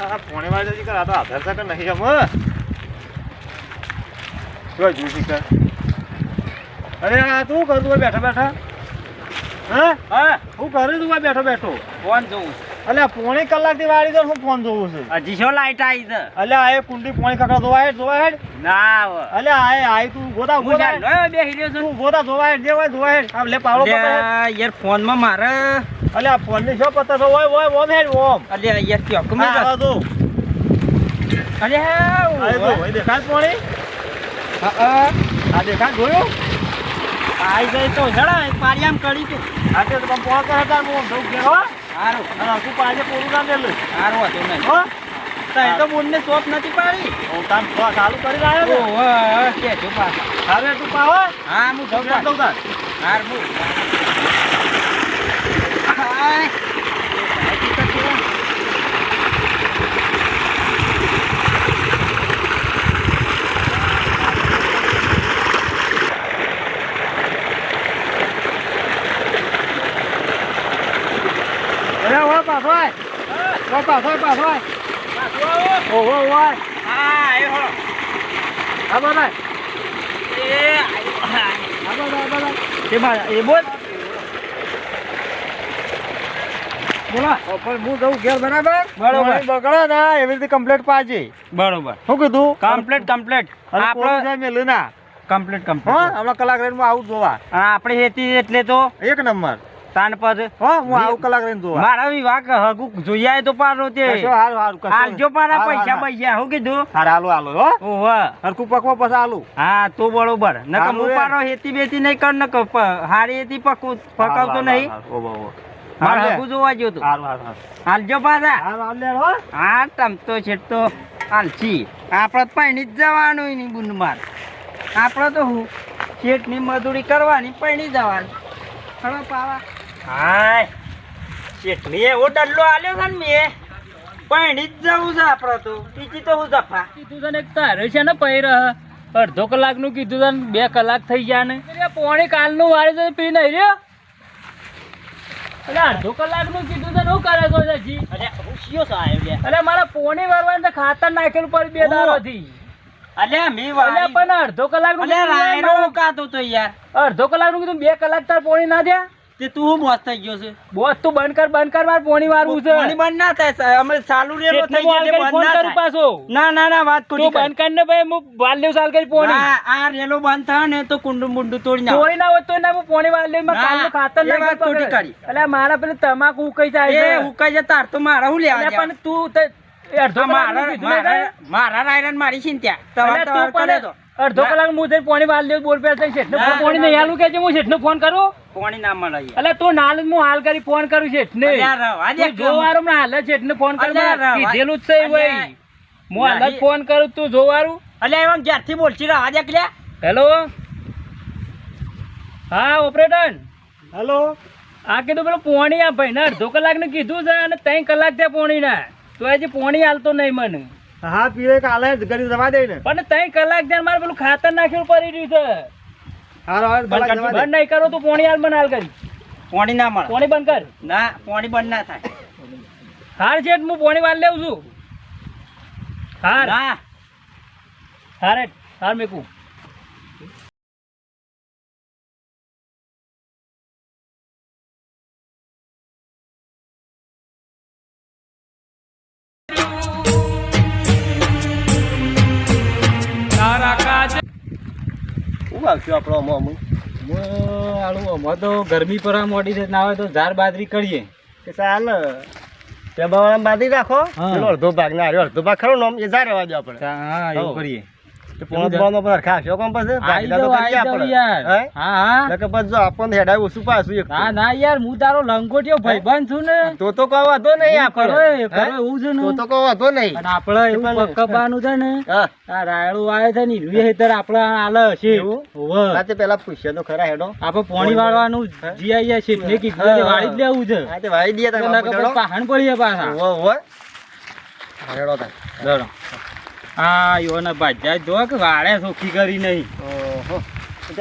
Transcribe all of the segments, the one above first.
પોણે વાળે જતી કર આ તો આધાર કાર્ડ નહીં જમ જોઈ જોઈ કર અરે આ તું કરું બેઠા બેઠા? હા? હા. હું કરું તું બેઠો બેઠો? ફોન જોઉં અલ્યા પોણી કલાકથી વાળી તો હું ફોન જોઉં છું. હજી શું લાઈટ આવી છે? અલ્યા આ કુંડી પોણી કકડા જોવા હેડ જોવા હેડ. ના. અલ્યા આ આય તું ગોતા ગોતા જાણલો બે બેહી રહ્યો છું. તું ગોતા જોવા હેડ જે જોવા હેડ. આમ લે પાવડો પકડ યાર યાર ફોનમાં મારે. અલ્યા ફોનની શું પતા ઓય ઓય ઓમ હેડ ઓમ. અલ્યા યાર ત્યોક હા, મેં દો. અલ્યા આ દેખાય પોણી? હા. આ દેખાય જોયું? આઈ જાય તો જડા પારી આમ કરી તું આ તો તમે પોણ તાર હું ઘેર હો? હારું અને તું પાછે પૂરું ના મેલું હારું હતું નહીં. હો? તો તો બોનને શોપ નથી પાડી. હું કામ ચ- ચાલુ કરી રહ્યો ને ઓહો કે જો પાછા હવે તું પાવો હા હું જઉં દઉં તાર હાર હું હાય. અરે હો પાછો આય હો પાછો આય, પાછો આય ઓહો ઓહો આય હા એ હો હા બોલાય એ thôi હા thôi Ồ ồ ồ એ બોલ. બોલા. ઓ, પણ હું જઉં ઘેર બરાબર? બરોબર. પાણી બગડે ને એવી રીતે કમ્પ્લેટ પાછી. બરોબર. શું કીધું? કમ્પ્લેટ કમ્પ્લેટ આપણે મેલું ના કમ્પ્લીટ કમ્પ્લીટ હમણાં કલાક રહીને આવું જોવા. આપણે હેતી એટલે તો એક નંબર. તાન પર હો હું આવ કલાક રહીને જોવા. મારા વિવાહ હગુ જોઈ આય તો પારો તે. કશો હારું હારું કશો આલજો પારા પૈસા બૈયા હું કીધું? હાર હાલું હાલું હો. ઓહો. હરખું પકવો પછી હાલું. હા તો બરોબર. ન હું પારો હેતી બેતી નહીં કર ન ક હારી હેતી પકવું પકાવતો નહીં. ઓહો, ઓહો. મારે હગુ જોવા ગયો તો. હારું, હારું. હાલજો પારા હારું, હારું લે હો. હા તમતો છે તો હાલશી. આપણે પાણી જ જવાનું એની બુન માર. આપણે તો હું શેઠની મજૂરી કરવાની પૈણી જવાની. ખરો પાવા. હાય. શેઠની એવો ડલ્લો આલ્યો છે ને મેં. પૈણી જ જવું છે આપણે તો. બીજી તો હું જફા. કીધું એક તારે છે ને પૈર. અડધો કલાકનું કીધું તને બે કલાક થઈ ગયા ને. પોણી કાલનું વાળી તો પી નહીં રહ્યો. અરે અડધો કલાકનું કીધું તને શું કરે છો હજી? અરે હું શિયો છો આયો અરે મારા પોણી વાળવાનું તો ખાતર નાખેલું પડી બે દારોથી અલ્યા મી વાળી. પણ અડધો અલ્યા રાયનો યાર. મુકાતો તો યાર. અડધો કલાકનું કીધું બે કલાક તાર પોણી ના થયા? તે તું મોસ થઈ ગયો છે? બોસ તું બંધ કર બંધ કર માર પોણી વાળવું છે. પોણી બંધ ના થાય સાહેબ. અમે ચાલુ રેલો થઈ ગયો એટલે બંધ ના કરું થાય. પાછો. ના ના ના વાત તું બંધ કર. ને ભાઈ હું વાલ લેવું ચાલ કરી પોણી. આ રેલો બંધ થાય ને તો કુંડુ મુંડુ તોડી ના તોડી ના હોય તો ના હું પોણી વાળમાં કાલ ખાતર ના વાત ખોટી કરી. એટલે મારા પેલે તમાકુ ઉકાઈ જાય એ. ઉકાઈ જાય તાર તો મારા હું લેવા પણ તું મારા- કીધું ને મારા- છે ત્યાં. તમારે અડધો કલાક મુજબ પોણી વાળ લેવું બોલ પે થઈ છે પોણી નહીં. હાલું કે છે હું શેઠને ફોન કરું? પોણી ના મળે. એટલે તું નાલ હું હાલ કરી ફોન કરું છે અલ્યા રવા દે તું જોવારું ના હાલ છે શેઠને ફોન કર રવા- કીધેલું જ છે ભાઈ હું હાલ જ ફોન કરું તું જોવારું? અલ્યા એમાં જ્યારથી બોલશી રવા આજે કે હેલો? હા ઓપરેટર? હેલો? આ કીધું પેલું પોણી આ ભાઈ ને અડધો ને કીધું છે અને ત્રણ કલાક થયા પોણી ના તો હજી પોણી હાલતો નહીં મને. હા પીવે કાલે ઘડી જવા દે ને. પણ ત્રણ કલાક ત્યાં મારે પેલું ખાતર નાખ્યું પડી રહ્યું છે. બંધ નહીં કરો તું પોણી હાલ બનાલ કરી. પોણી ના મળે. પોણી બંધ કર. ના પોણી બંધ ના થાય. હાર છે હું પોણી વાળ લેવું છું. હાર. હા હારે. હાર મેકું. શું આવશું આપણો અમો તો ગરમી પર મોડી છે ના હોય તો ઝાર બાદરી કરીએ. કે ચાલ તે બાવળામાં બાંધી રાખો. અડધો ભાગ ના રહ્યો. અડધો ભાગ ખરો ને આમ એ ઝાર રહેવા દો આપણે. હા એવું કરીએ. પોણો પર ખાશો કોમ પાસે? આઈ ભાગીદાર તો જાઓ, કરીએ આઈ જાઓ આપણે. યાર. હા? હા નકર જો આપણને હેડાય ઓછું પાછું એક ના ના યાર હું તારો લંગોટિયો ભાઈબંધ છું ને. તો તો કોઈ વાંધો નહીં આપણે. કરો એ, કરો હે? એવું છે ને. તો તો કોઈ વાંધો નહીં. અને આપણે એવું પણ- છે ને. આ રાયડું આવે છે ને ઈરવી હેતર આપણે આલે છે હોવે. સાથે પેલા પૂછ્યો તો ખરા હેડો. આપણે પોણી વાળવાનું હે? જીઆઈ છે ને કીધું વાળી જ લેવું છે. હા તે વાળી પછી હેડો. પહાણ પડીએ પાછા. હોવે, હોવે. હેડો તાર. આ યોને ભાજ્યા જો કે વાળે સોખી કરી નહીં. ઓહો.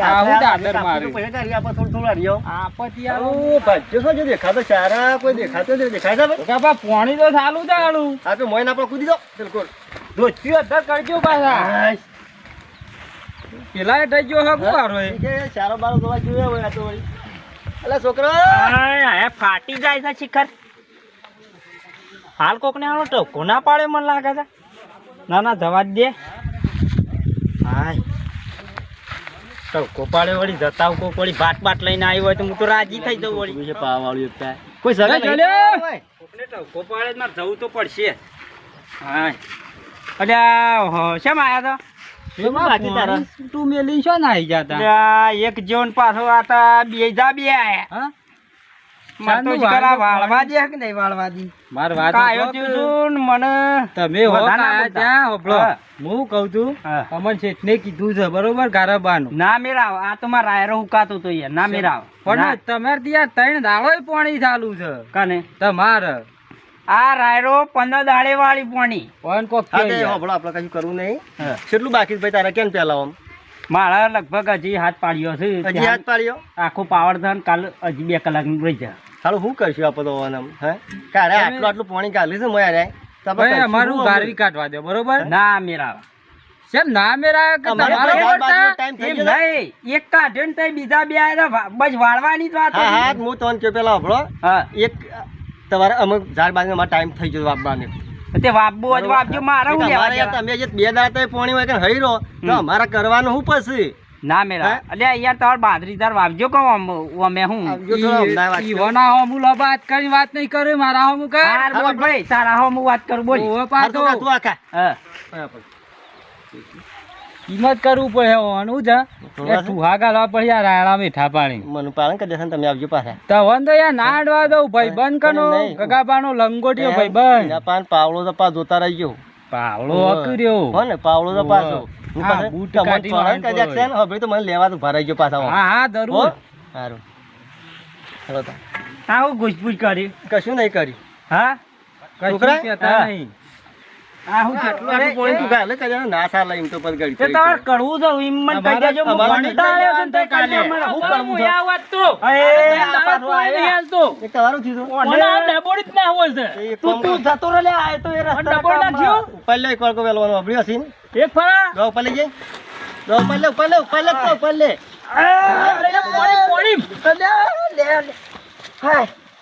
આવું દાદર થોડું થોડું હારીઓ. આપત્તિ આવું ભાગ્યો છો જો દેખાતો ચારા કોઈ દેખાતો નથી. દેખાય છે કાપા પોણી તો સારું ચાલુ આ તો મોઈને આપણે કૂદી દો. બિલકુલ. ધોતી અધર કરજો પાછા. પેલા થઈ ગયો હે કુવારો એ. ચારો બારો ધોવા જોઈએ આ તો વળી. અલા છોકરો! ફાટી જાય છે શિખર. હાલ કોકને હાલો ટકો ના પાડે મને લાગે છે. ના ના જવા જ દે. હાય. ટકો પાડે વળી જતા કોક વળી ભાત બાટ લઈને આવ્યો હોય તો હું તો રાજી થઈ જવું વળી. છે પાવાવાળું એક થાય. કોઈ સગા કોકને ટકો પાડે મારે જવું તો પડશે. હા અલ્યા શેમ આયા તો? તું મેલી છો ના આવી જતા એક જીવન પાછો આતા બે જા બે આયા. હા? તમારે ત્યાં ત્રણ દાડોય પાણી ચાલુ છે. કને? તમારે. આ રાયરો પંદર દાડે વાળી પોણી. આપડે કોક હા, કે તે યાર. હોભળો, આપણે કશું કરવું નહીં. કેટલું બાકી ભાઈ તારા? કેમ પેલા મારા લગભગ હજી હાથ પાડ્યો છે. હજી હાથ પાડ્યો? આખો પાવર ધન કાલ હજી બે કલાક રહી જાય. હાલો શું કરશું આપણે તો આમ, હે? કારે આટલું આટલું પાણી કાઢી છે મોયા રે અમારું ગારવી કાઢવા દો બરોબર? ના ના મેરા કે તમારે એમ નહીં એક કાઢ્યો ને તઈ બીજા બે આયા. બસ વાળવાની જ વાત હા હા હું તમને કહ્યું પેલા હોભળો હા. એક તમારે અમુક ઝાડ બાજુ અમારે ટાઈમ થઈ ગયો વાપવાનો તે હોય વાપજો મારે હું લેવા? તમે જે બે દાડા પાણી હોય કે હઈ રહો તો. અમારે કરવાનું શું પછી? ના હે? અલ્યા યાર તમારે બાદરીદાર વાવજો કો અમે હું. આવજો થોડો અમદાવાદ વાત કરો. વના વાત નહીં કરે મારા હોમું કર હાર બોલ ભાઈ તારા હો હું વાત કરું બોલ. ઓ હાર તો તું આખા. હા. હા, કિંમત કરવું પડે હોવાનું છે થોડા એ ઠુહા ગાલવા પડે યાર રાયડા મીઠા પાણી. મનું પાલન કરી દેશે તમે આવજો પાછા. તવન તો યાર ના અડવા દઉં ભાઈ બંધ કનો. ગગાબાનો લંગોટિયો ભાઈ બંધ પાન પાવળો તો પા જોતા રહી ગયો પાવળો કર્યો હો ને પાવળો તો પાછો. હું બૂટ કાઢી પાલન કરી છે ને, હવે તો મને લેવા તો ભરાઈ ગયો પાછા હા હા જરૂર. સારું. ચલો તો. હા ગુજપુજ કરી. કશું નહીં કર્યું. હા? કશું? કહેતા. નહીં. એક આ ફરા ઉપર લઈ જઈ. ઉપર લે, ઉપર લે, ઉપર લે, તો ઉપર લે.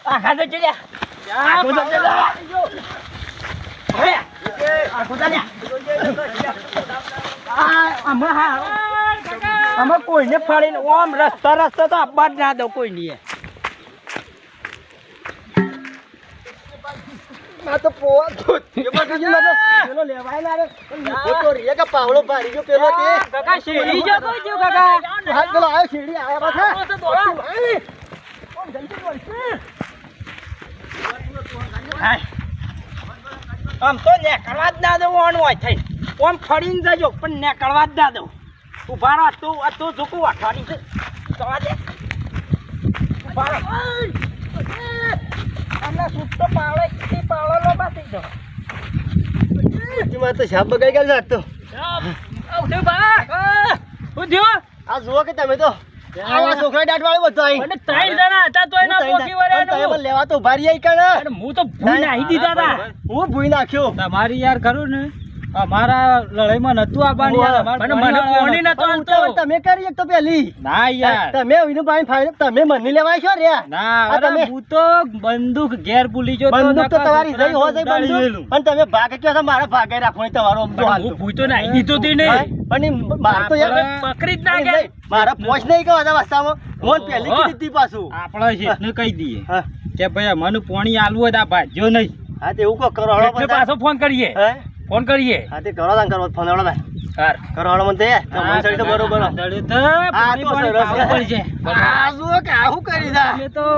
આખા તો ચડ્યા. ચડ્યા. ચડ્યા. આ, આમાં હા. આમાં કોઈને ફાડીને ઓમ રસ્તા રસ્તા તો આપવા જ ના દો કોઈને તો પોવા તો- એમાં તો જો ના તો પેલો લેવાય ના રે. ઊભો તો કે પાવડો ભારી ગયો પેલો તે. કાકા શેરી જો કોઈ જો કાકા. હાથ પેલો આવ્યો શેરડી આવ્યા પાછા. હાય. આમ તો નેકળવા જ ના દઉં ઓણ હોય થઈ આમ ફરીને જજો પણ નેકળવા જ ના દઉં. ઊભા રહો તું આ તું ઝૂકું વાઠવાની છે. જવા દે. ઊભા રહો. હમણાં સૂટ તો પાવડે કેટલી પાવડો લો બાકી જો એમાં તો સાપ બગાઈ ગયેલો છે આજ તો. આ જુઓ કે તમે તો. આવા છોકરા દાંતવાળો બધો અહીં. અને ત્રણ જણા હતા તો એના પોકી તઈને- પણ લેવા તો ભારી આઈ કણે. હું તો ભૂઈ નાહી દીધા હતા હું ભૂઈ નાખ્યો તમારી યાર ખરું ને અમારા લડાઈમાં નતું આવવાનું યાર મને પાણી નતો પણ તમે કરી એક તો પેલી. ના યાર. તમે વિનુભાઈ ફાઇલ તમે મને લેવાય છો રે? ના તમે- હું તો બંદૂક ઘેર ભૂલી ગયો બંદૂક તો તમારી જઈ હો જઈ બંદૂક. પણ તમે ભાગે કયો છો મારા ભાગે રાખવાની તમારો હું તો. ભૂઈ તો નાહી દીધો તી હા? પણ ઈ તો યાર પકડી જ ના નહીં, મારા પોચ નહીં કહો આ વસ્તામાં. હું પેલી. કીધી તી પાછું. આપણા શેઠને કહી દઈએ કે ભાઈ મને પોણી આલવું હોય આ ભાજ્યો નહીં. હા તે એવું કહો કરો હળો પાછો ફોન કરીએ. હે? ફોન કરીએ હા તે કરો તાન કરો ફોન હળો. હાર. કરો હળો મને તે તો મન સડી તો બરોબર આ તો સરસ છે. આ જો કે આવું કરી દા